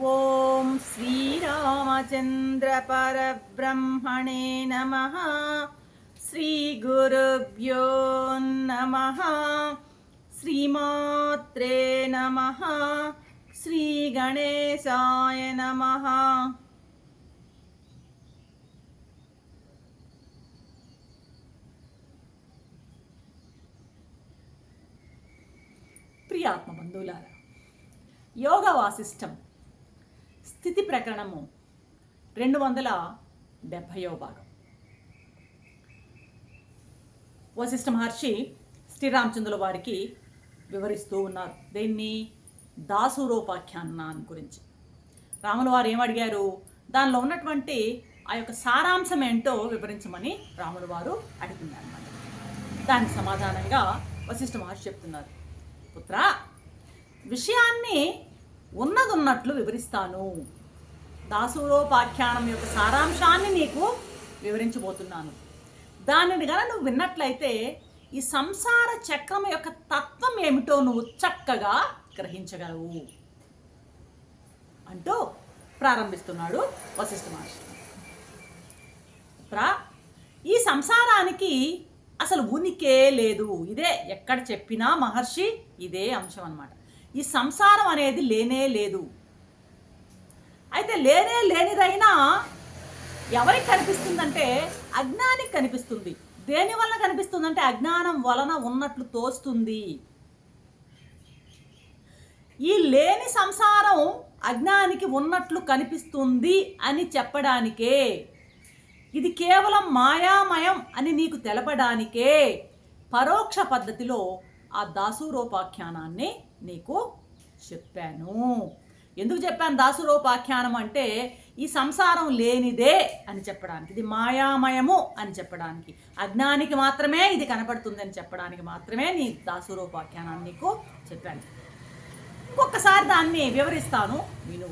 ఓం శ్రీరామచంద్రపరబ్రహ్మణే నమ. శ్రీగురుభ్యో నమ. శ్రీమాత్రే నమ. శ్రీగణేశాయ నమ. ప్రియాత్మ బంధువులారా యోగ వాసిష్టం స్థితి ప్రకరణము రెండు వందల డెబ్భయో భాగం. వశిష్ఠ మహర్షి శ్రీరామచంద్రుల వారికి వివరిస్తూ ఉన్నారు. దీన్ని? దాసురోపాఖ్యానాన్ని గురించి. రాముల వారు ఏమడిగారు దానిలో ఉన్నటువంటి ఆ యొక్క సారాంశం ఏంటో వివరించమని రాముల వారు అడిగిందన్నమాట. దానికి సమాధానంగా వశిష్ఠ మహర్షి చెప్తున్నారు. పుత్ర విషయాన్ని ఉన్నదున్నట్లు వివరిస్తాను. దాసురోపాఖ్యానం యొక్క సారాంశాన్ని నీకు వివరించబోతున్నాను. దానిని గల నువ్వు విన్నట్లయితే ఈ సంసార చక్రం యొక్క తత్వం ఏమిటో నువ్వు చక్కగా గ్రహించగలవు. అంటూ ప్రారంభిస్తున్నాడు వశిష్ఠ మహర్షి. ప్రా ఈ సంసారానికి అసలు ఉనికే లేదు. ఇదే ఎక్కడ చెప్పినా మహర్షి ఇదే అంశం అనమాట ఈ సంసారం అనేది లేనే లేదు. అయితే లేనే లేనిదైనా ఎవరికి కనిపిస్తుందంటే అజ్ఞానికి కనిపిస్తుంది. దేని వలన కనిపిస్తుందంటే అజ్ఞానం వలన ఉన్నట్లు తోస్తుంది. ఈ లేని సంసారం అజ్ఞానికి ఉన్నట్లు కనిపిస్తుంది అని చెప్పడానికే. ఇది కేవలం మాయామయం అని నీకు తెలపడానికే. పరోక్ష పద్ధతిలో ఆ దాసూరోపాఖ్యానాన్ని నీకు చెప్పాను. ఎందుకు చెప్పాను? దాసురోపాఖ్యానం అంటే ఈ సంసారం లేనిదే అని చెప్పడానికి ఇది మాయామయము అని చెప్పడానికి. అజ్ఞానికి మాత్రమే ఇది కనపడుతుందని చెప్పడానికి మాత్రమే నీ దాసురోపాఖ్యానాన్ని నీకు చెప్పాను. ఇంకొకసారి దాన్ని వివరిస్తాను విను.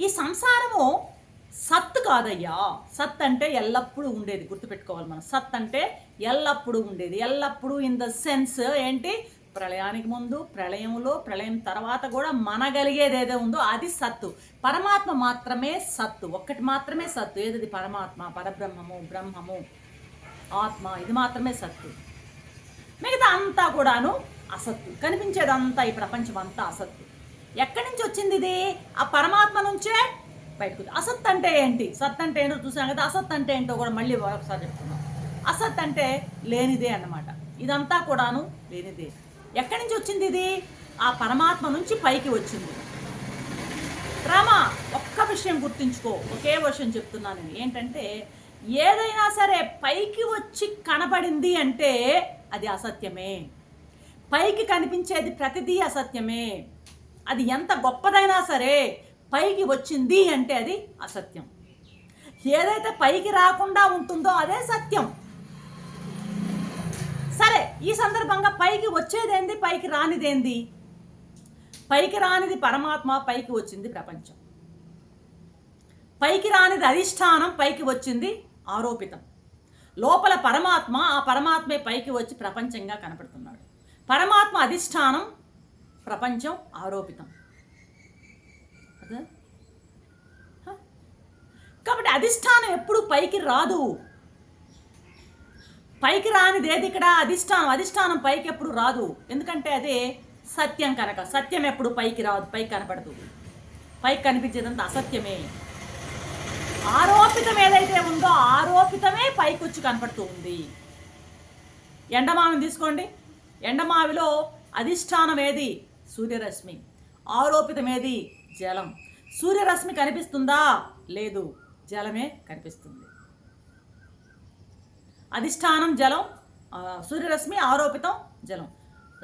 ఈ సంసారము సత్ కాదయ్యా. సత్ అంటే ఎల్లప్పుడూ ఉండేది. గుర్తుపెట్టుకోవాలి మనం. సత్ అంటే ఎల్లప్పుడూ ఉండేది. ఎల్లప్పుడూ ఇన్ ద సెన్స్ ఏంటి? ప్రళయానికి ముందు ప్రళయంలో ప్రళయం తర్వాత కూడా మనగలిగేది ఏదో ఉందో అది సత్తు. పరమాత్మ మాత్రమే సత్తు. ఒక్కటి మాత్రమే సత్తు. ఏదది పరమాత్మ? పరబ్రహ్మము బ్రహ్మము ఆత్మ. ఇది మాత్రమే సత్తు. మిగతా అంతా కూడాను అసత్తు. కనిపించేదంతా ఈ ప్రపంచం అంతా అసత్తు. ఎక్కడి నుంచి వచ్చింది ఇది? ఆ పరమాత్మ నుంచే బయటకు అసత్ అంటే ఏంటి? సత్ అంటే ఏంటో చూసాం కదా. అసత్ అంటే ఏంటో కూడా మళ్ళీ ఒకసారి చెప్తున్నాం. అసత్ అంటే లేనిదే అన్నమాట. ఇదంతా కూడాను లేనిదే. ఎక్కడి నుంచి వచ్చింది ఇది? ఆ పరమాత్మ నుంచి పైకి వచ్చింది. రామ ఒక్క విషయం గుర్తుంచుకో. ఒకే విషయం చెప్తున్నాను ఏంటంటే ఏదైనా సరే పైకి వచ్చి కనబడింది అంటే అది అసత్యమే. పైకి కనిపించేది ప్రతిదీ అసత్యమే. అది ఎంత గొప్పదైనా సరే పైకి వచ్చింది అంటే అది అసత్యం. ఏదైతే పైకి రాకుండా ఉంటుందో అదే సత్యం. సరే ఈ సందర్భంగా పైకి వచ్చేదేంది పైకి రానిదేంది? పైకి రానిది పరమాత్మ పైకి వచ్చింది ప్రపంచం. పైకి రానిది అధిష్టానం పైకి వచ్చింది ఆరోపితం. లోపల పరమాత్మ ఆ పరమాత్మే పైకి వచ్చి ప్రపంచంగా కనపడుతున్నాడు. పరమాత్మ అధిష్టానం ప్రపంచం ఆరోపితం. అదే? కాబట్టి అధిష్టానం ఎప్పుడు పైకి రాదు. పైకి రానిది ఏది ఇక్కడ? అధిష్టానం. అధిష్టానం పైకి ఎప్పుడు రాదు. ఎందుకంటే అదే సత్యం కనుక. సత్యం ఎప్పుడు పైకి రాదు పైకి కనపడదు. పైకి కనిపించేదంతా అసత్యమే. ఆరోపితం ఏదైతే ఉందో ఆరోపితమే పైకి వచ్చి కనపడుతూ ఉంది. ఎండమావిని తీసుకోండి. ఎండమావిలో అధిష్టానం ఏది? సూర్యరశ్మి. ఆరోపితం ఏది? జలం. సూర్యరశ్మి కనిపిస్తుందా? లేదు. జలమే కనిపిస్తుంది. అధిష్టానం జలం సూర్యరశ్మి ఆరోపితం జలం.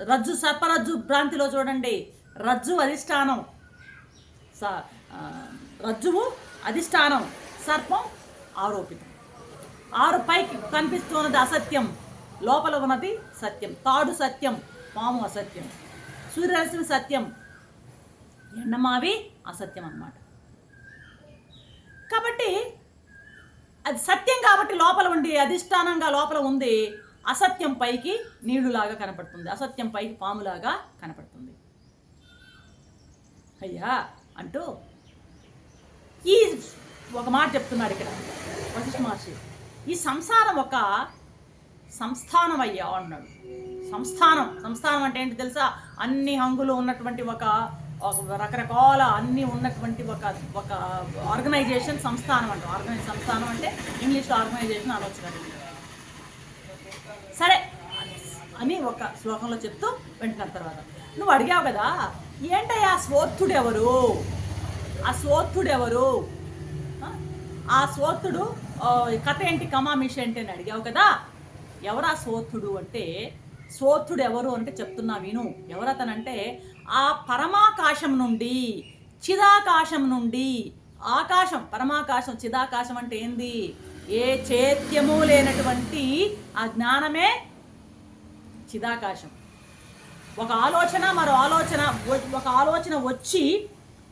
రజ్జు సర్పరజ్జు భ్రాంతిలో చూడండి. రజ్జు అధిష్టానం. స రజ్జువు అధిష్టానం సర్పం ఆరోపితం. ఆరు పైకి కనిపిస్తున్నది అసత్యం. లోపల ఉన్నది సత్యం. తాడు సత్యం పాము అసత్యం. సూర్యరశ్మి సత్యం. ఎండమావి అసత్యం అన్నమాట. కాబట్టి అది సత్యం కాబట్టి లోపల ఉండి అధిష్టానంగా లోపల ఉంది అసత్యం పైకి నీళ్ళులాగా కనపడుతుంది. అసత్యం పైకి పాములాగా కనపడుతుంది. అయ్యా అంటూ ఈ ఒక మాట చెప్తున్నాడు ఇక్కడ వశిష్ఠ మహర్షి. ఈ సంసారం ఒక సంస్థానం అయ్యా అన్నాడు. సంస్థానం. సంస్థానం అంటే ఏంటి తెలుసా? అన్ని హంగులు ఉన్నటువంటి ఒక ఒక రకరకాల అన్ని ఉన్నటువంటి ఒక ఒక ఆర్గనైజేషన్ సంస్థానం అంటాం ఆర్గనైజ్ సంస్థానం అంటే ఇంగ్లీష్లో ఆర్గనైజేషన్ ఆలోచన కదా. సరే అని ఒక శ్లోకంలో చెప్తూ వెంటనే తర్వాత. నువ్వు అడిగావు కదా ఏంటయ్యా స్వోత్థుడు ఎవరు ఆ స్వోత్థుడు ఎవరు ఆ? ఆ కథ ఏంటి? కమామిషి ఏంటి అని అడిగావు కదా. ఎవరా స్వోత్థుడు అంటే స్వోత్థుడు ఎవరు అంటే చెప్తున్నా విను. ఎవరతనంటే ఆ పరమాకాశం నుండి చిదాకాశం నుండి ఆకాశం పరమాకాశం చిదాకాశం అంటే ఏంది? ఏ చైత్యము లేనటువంటి ఆ జ్ఞానమే చిదాకాశం. ఒక ఆలోచన మరో ఆలోచన ఒక ఆలోచన వచ్చి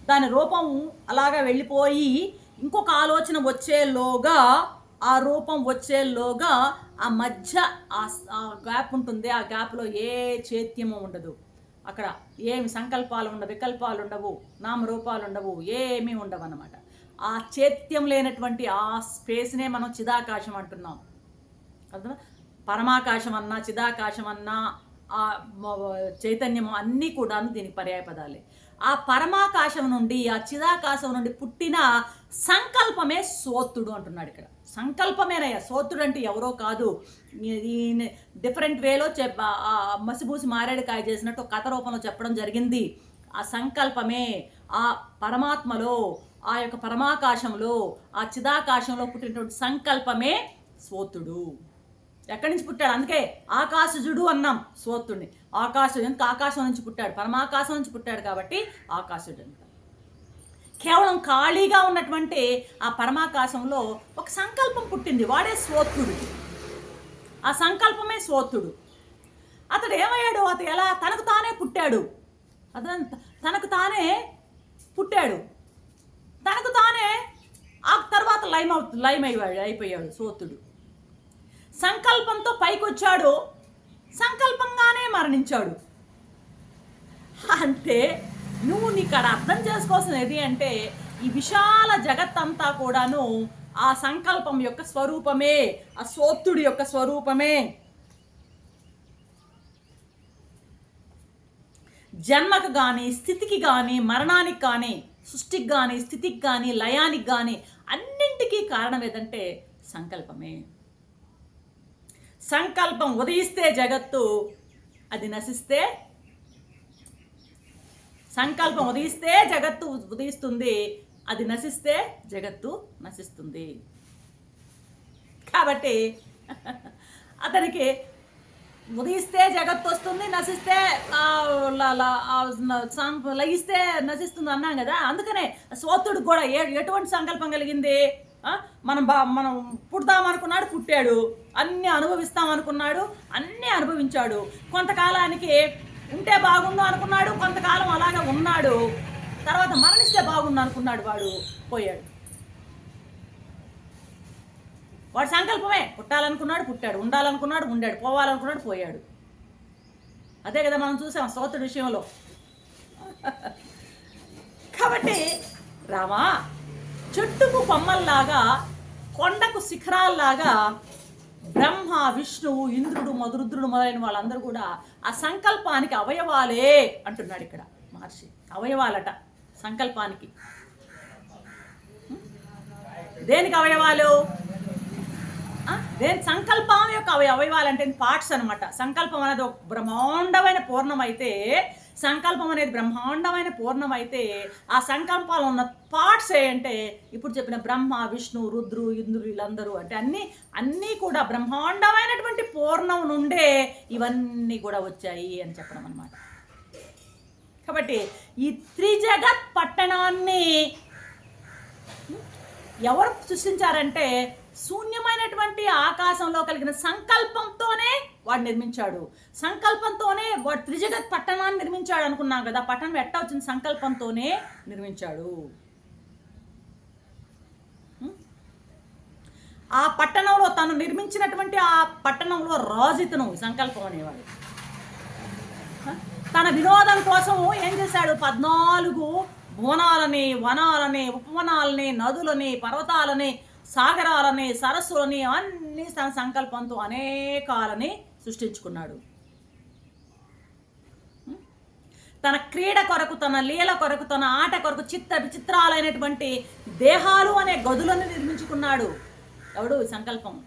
దాని రూపం అలాగా వెళ్ళిపోయి ఇంకొక ఆలోచన వచ్చేలోగా ఆ రూపం వచ్చేలోగా ఆ మధ్య ఆ గ్యాప్ ఉంటుంది ఆ గ్యాప్లో ఏ చైత్యము ఉండదు. అక్కడ ఏమి సంకల్పాలు ఉండవు వికల్పాలు ఉండవు నామరూపాలు ఉండవు ఏమీ ఉండవు అన్నమాట ఆ చైత్యం లేనటువంటి ఆ స్పేస్నే మనం చిదాకాశం అంటున్నాం. అర్థమా? పరమాకాశం అన్నా చిదాకాశం అన్నా ఆ చైతన్యము అన్నీ కూడాను దీనికి పర్యాయ పదాలే ఆ పరమాకాశం నుండి ఆ చిదాకాశం నుండి పుట్టిన సంకల్పమే సోత్తుడు అంటున్నాడు ఇక్కడ. సంకల్పమేనయ్యా సోత్తుడు అంటే ఎవరో కాదు. ఈ డిఫరెంట్ వేలో చెప్ ఆ- మారేడు మసిబూసి మారేడుకాయ చేసినట్టు కథ రూపంలో చెప్పడం జరిగింది. ఆ సంకల్పమే ఆ పరమాత్మలో ఆ యొక్క పరమాకాశంలో ఆ చిదాకాశంలో పుట్టినటువంటి సంకల్పమే స్వోత్తుడు ఎక్కడి నుంచి పుట్టాడు? అందుకే ఆకాశజుడు అన్నాం సోతుడిని ఆకాశుడు ఆకాశం నుంచి పుట్టాడు. పరమాకాశం నుంచి పుట్టాడు కాబట్టి ఆకాశుడు అంటారు కేవలం ఖాళీగా ఉన్నటువంటి ఆ పరమాకాశంలో ఒక సంకల్పం పుట్టింది. వాడే స్వోత్తుడు ఆ సంకల్పమే స్వోత్తుడు అతడు ఏమయ్యాడు? అతడు ఎలా? తనకు తానే పుట్టాడు. అతను తనకు తానే పుట్టాడు. తనకు తానే ఆ తర్వాత లైమ్ అవు లైమ్ అయ్యాడు అయిపోయాడు సోతుడు సంకల్పంతో పైకొచ్చాడు. సంకల్పంగానే మరణించాడు. అంటే నువ్వు నీకు అర్థం చేసుకోవాల్సిన ఏది అంటే ఈ విశాల జగత్తంతా కూడాను ఆ సంకల్పం యొక్క స్వరూపమే ఆ సోత్తుడి యొక్క స్వరూపమే. జన్మకు కానీ స్థితికి కానీ మరణానికి కానీ సృష్టికి కానీ స్థితికి కానీ లయానికి కానీ అన్నింటికీ కారణం ఏదంటే సంకల్పమే. సంకల్పం ఉదయిస్తే జగత్తు అది నశిస్తే సంకల్పం ఉదయిస్తే జగత్తు ఉదయిస్తుంది అది నశిస్తే జగత్తు నశిస్తుంది. కాబట్టి అతనికి ఉదయిస్తే జగత్తు వస్తుంది నశిస్తే లయిస్తే నశిస్తుంది అన్నాం కదా. అందుకనే సోతుడు కూడా ఏ ఎటువంటి సంకల్పం కలిగింది? మనం బా మనం పుడతాం అనుకున్నాడు పుట్టాడు. అన్నీ అనుభవిస్తాం అనుకున్నాడు అన్నీ అనుభవించాడు. కొంతకాలానికి ఉంటే బాగుండు అనుకున్నాడు కొంతకాలం అలాగే ఉన్నాడు. తర్వాత మరణిస్తే బాగుండు అనుకున్నాడు వాడు పోయాడు. వాడు సంకల్పమే పుట్టాలనుకున్నాడు పుట్టాడు. ఉండాలనుకున్నాడు ఉండాడు. పోవాలనుకున్నాడు పోయాడు. అదే కదా మనం చూసాం సోతుడి విషయంలో. కాబట్టి రామా చెట్టుకు కొమ్మల్లాగా కొండకు శిఖరాల్లాగా బ్రహ్మ విష్ణువు ఇంద్రుడు మధురుద్రుడు మొదలైన వాళ్ళందరూ కూడా ఆ సంకల్పానికి అవయవాలే అంటున్నాడు ఇక్కడ మహర్షి. అవయవాలట సంకల్పానికి. దేనికి అవయవాలు? దేని సంకల్పం యొక్క అవయవాలు అంటే పార్ట్స్ అనమాట సంకల్పం అనేది ఒక బ్రహ్మాండమైన పూర్ణం అయితే సంకల్పం అనేది బ్రహ్మాండమైన పూర్ణం అయితే ఆ సంకల్పాలు ఉన్న పార్ట్స్ ఏంటంటే ఇప్పుడు చెప్పిన బ్రహ్మ విష్ణు రుద్రు ఇంద్రుడు వీళ్ళందరూ అంటే అన్నీ అన్నీ కూడా బ్రహ్మాండమైనటువంటి పూర్ణం నుండే ఇవన్నీ కూడా వచ్చాయి అని చెప్పడం అనమాట కాబట్టి ఈ త్రిజగత్ పట్టణాన్ని ఎవరు సృష్టించారంటే శూన్యమైనటువంటి ఆకాశంలో కలిగిన సంకల్పంతోనే వాడు నిర్మించాడు. సంకల్పంతోనే వాడు త్రిజగత్ పట్టణాన్ని నిర్మించాడు అనుకున్నాం కదా పట్టణం ఎట్టా వచ్చింది? సంకల్పంతోనే నిర్మించాడు. ఆ పట్టణంలో తను నిర్మించినటువంటి ఆ పట్టణంలో రాజు సంకల్పం అనేవాడు. తన వినోదం కోసం ఏం చేశాడు? పద్నాలుగు భువనాలని వనాలని ఉపవనాలని నదులని పర్వతాలని సాగరాలని సరస్సులని అన్ని తన సంకల్పంతో అనేకాలని సృష్టించుకున్నాడు. తన క్రీడ కొరకు తన లీల కొరకు తన ఆట కొరకు చిత్త విచిత్రాలైనటువంటి దేహాలు అనే గదులను నిర్మించుకున్నాడు. ఎవడు? సంకల్పం.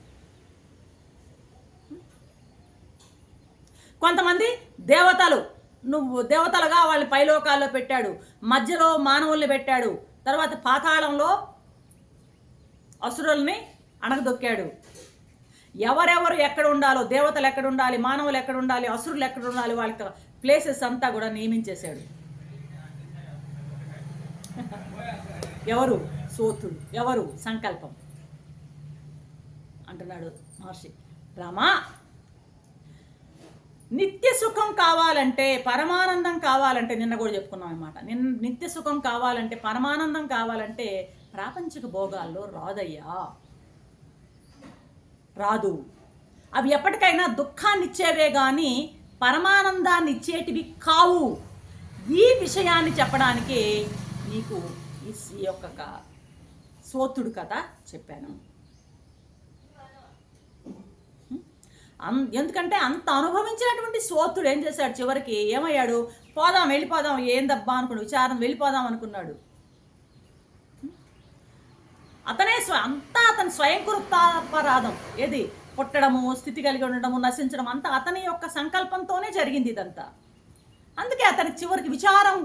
కొంతమంది దేవతలు నువ్వు దేవతలుగా వాళ్ళని పైలోకాల్లో పెట్టాడు. మధ్యలో మానవుల్ని పెట్టాడు. తర్వాత పాతాళంలో అసురుల్ని అణగదొక్కాడు. ఎవరెవరు ఎక్కడ ఉండాలో దేవతలు ఎక్కడ ఉండాలి మానవులు ఎక్కడ ఉండాలి అసురులు ఎక్కడ ఉండాలి వాళ్ళకి ప్లేసెస్ అంతా కూడా నియమించేశాడు. ఎవరు? సోతుడు. ఎవరు? సంకల్పం. అంటున్నాడు మహర్షి. రామా! నిత్య సుఖం కావాలంటే పరమానందం కావాలంటే నిన్న కూడా చెప్పుకున్నాం అనమాట నిన్న నిత్య సుఖం కావాలంటే పరమానందం కావాలంటే ప్రాపంచిక భోగాల్లో రాదయ్యా. రాదు. అవి ఎప్పటికైనా దుఃఖాన్ని ఇచ్చేవే కానీ పరమానందాన్ని ఇచ్చేటివి కావు. ఈ విషయాన్ని చెప్పడానికి నీకు ఈ స్- ఈ యొక్క సోతుడు కథ చెప్పాను. అన్ ఎందుకంటే అంత అనుభవించినటువంటి సోతుడు ఏం చేశాడు చివరికి? ఏమయ్యాడు? పోదాం వెళ్ళిపోదాం ఏందబ్బా అనుకున్నాడు విచారం వెళ్ళిపోదాం అనుకున్నాడు. అతనే స్వ అంతా అతని స్వయంకృతాపరాధం ఏది? పుట్టడము స్థితి కలిగి ఉండడము నశించడం అంతా అతని యొక్క సంకల్పంతోనే జరిగింది ఇదంతా. అందుకే అతనికి చివరికి విచారం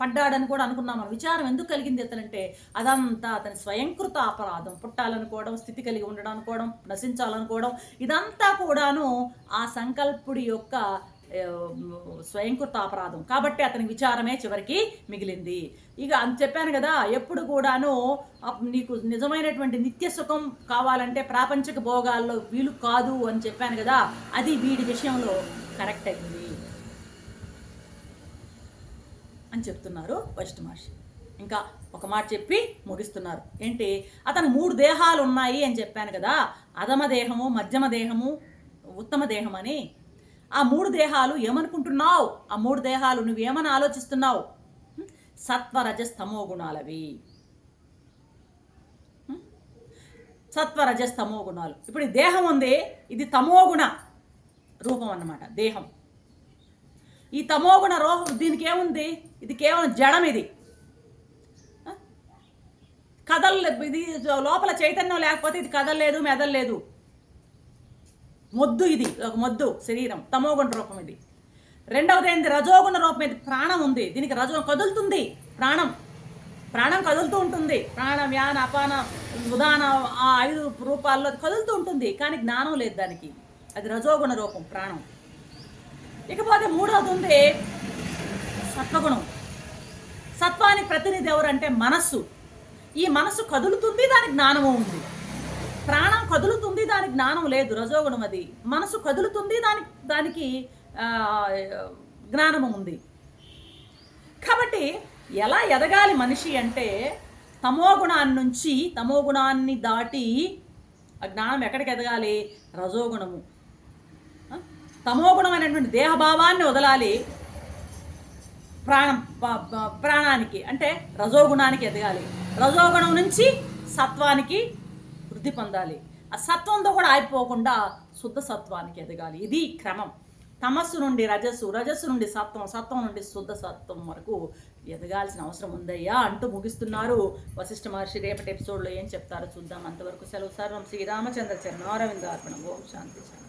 పడ్డాడని కూడా అనుకున్నాం మనం. విచారం ఎందుకు కలిగింది అతనంటే అదంతా అతని స్వయంకృత అపరాధం పుట్టాలనుకోవడం స్థితి కలిగి ఉండడం అనుకోవడం నశించాలనుకోవడం ఇదంతా కూడాను ఆ సంకల్పుడి యొక్క స్వయంకృత అపరాధం. కాబట్టి అతని విచారమే చివరికి మిగిలింది. ఇక అని చెప్పాను కదా ఎప్పుడు కూడాను నీకు నిజమైనటువంటి నిత్య సుఖం కావాలంటే ప్రాపంచిక భోగాల్లో వీలు కాదు అని చెప్పాను కదా అది వీడి విషయంలో కరెక్ట్ అయింది అని చెప్తున్నారు ఫస్ట్ మహర్షి. ఇంకా ఒక మాట చెప్పి ముగిస్తున్నారు. ఏంటి? అతను మూడు దేహాలు ఉన్నాయి అని చెప్పాను కదా అధమ దేహము మధ్యమ దేహము ఉత్తమ దేహం అని ఆ మూడు దేహాలు ఏమనుకుంటున్నావు? ఆ మూడు దేహాలు నువ్వేమని ఆలోచిస్తున్నావు? సత్వరజస్తమో గుణాలవి. సత్వరజస్తమో గుణాలు. ఇప్పుడు ఈ దేహం ఉంది ఇది తమోగుణ రూపం అన్నమాట దేహం. ఈ తమోగుణ రూపం దీనికి ఏముంది ఇది కేవలం జడం ఇది. ఆ? ఇది లోపల చైతన్యం లేకపోతే ఇది కదలలేదు మెదలలేదు. మొద్దు ఇది ఒక మొద్దు శరీరం తమోగుణ రూపం ఇది. రెండవది ఏంది? రజోగుణ రూపం ఇది ప్రాణం ఉంది. దీనికి రజో కదులుతుంది. ప్రాణం. ప్రాణం కదులుతూ ఉంటుంది. ప్రాణం యాన అపాన ఉదాన ఆ ఐదు రూపాల్లో కదులుతూ ఉంటుంది. కానీ జ్ఞానం లేదు దానికి. అది రజోగుణ రూపం ప్రాణం. ఇకపోతే మూడవది ఉంది సత్వగుణం. సత్వానికి ప్రతినిధి ఎవరంటే మనస్సు. ఈ మనస్సు కదులుతుంది దానికి జ్ఞానము ఉంది. కదులుతుంది దానికి జ్ఞానం లేదు రజోగుణం అది. మనసు కదులుతుంది దానికి దానికి జ్ఞానము ఉంది. కాబట్టి ఎలా ఎదగాలి మనిషి అంటే తమోగుణాన్ని నుంచి తమో గుణాన్ని దాటి ఆ జ్ఞానం ఎక్కడికి ఎదగాలి? రజోగుణము. తమోగుణం అనేటువంటి దేహభావాన్ని వదలాలి ప్రాణం ప్రాణానికి. అంటే రజోగుణానికి ఎదగాలి. రజోగుణం నుంచి సత్వానికి వృద్ధి పొందాలి. ఆ సత్వంతో కూడా ఆగిపోకుండా శుద్ధ సత్వానికి ఎదగాలి. ఇది క్రమం. తమస్సు నుండి రజస్సు రజస్సు నుండి సత్వం సత్వం నుండి శుద్ధ సత్వం వరకు ఎదగాల్సిన అవసరం ఉందయ్యా అంటూ ముగిస్తున్నారు వశిష్ఠ మహర్షి. రేపటి ఎపిసోడ్లో ఏం చెప్తారో చూద్దాం. అంతవరకు సెలవు. సర్వం శ్రీరామచంద్ర చరణారవిందార్పణ ఓం శాంతి శాంతి.